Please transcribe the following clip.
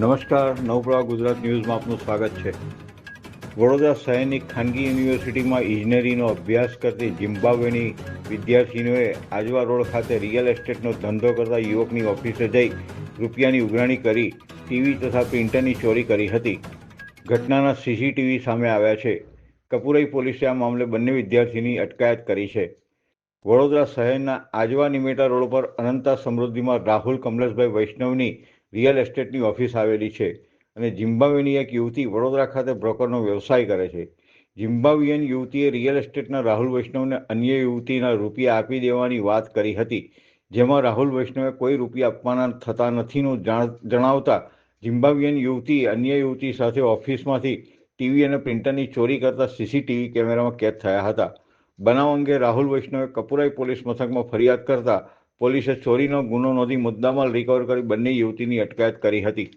નમસ્કાર, નવપ્રવાહ ગુજરાત ન્યૂઝમાં આપનું સ્વાગત છે. વડોદરા શહેરની ખાનગી યુનિવર્સિટીમાં ઇજનેરીનો અભ્યાસ કરતી ઝિમ્બાબ્વેની વિદ્યાર્થીનીઓએ આજવા રોડ ખાતે રિયલ એસ્ટેટનો ધંધો કરતા યુવકની ઓફિસે જઈ રૂપિયાની ઉઘરાણી કરી ટીવી તથા પ્રિન્ટરની ચોરી કરી હતી. ઘટનાના સીસીટીવી સામે આવ્યા છે. કપુરઈ પોલીસે આ મામલે બંને વિદ્યાર્થીની અટકાયત કરી છે. વડોદરા શહેરના આજવા નિમેટા રોડ પર અનંતા સમૃદ્ધિમાં રાહુલ કમલેશભાઈ વૈષ્ણવની રિયલ એસ્ટેટની ઓફિસ આવેલી છે અને ઝિમ્બાબ્વેની એક યુવતી વડોદરા ખાતે બ્રોકરનો વ્યવસાય કરે છે. ઝિમ્બાબ્વિયન યુવતીએ રિયલ એસ્ટેટના રાહુલ વૈષ્ણવને અન્ય યુવતીના રૂપિયા આપી દેવાની વાત કરી હતી, જેમાં રાહુલ વૈષ્ણવે કોઈ રૂપિયા આપવાના થતા નથીનું જણાવતા ઝિમ્બાબ્વિયન યુવતી અન્ય યુવતી સાથે ઓફિસમાંથી ટીવી અને પ્રિન્ટરની ચોરી કરતા સીસીટીવી કેમેરામાં કેદ થયા હતા. બનાવ અંગે રાહુલ વૈષ્ણવે કપુરાઈ પોલીસ મથકમાં ફરિયાદ કરતા પોલીસે ચોરીનો ગુનો નોંધી મુદ્દામાલ રિકવર કરી બંને યુવતીની અટકાયત કરી હતી.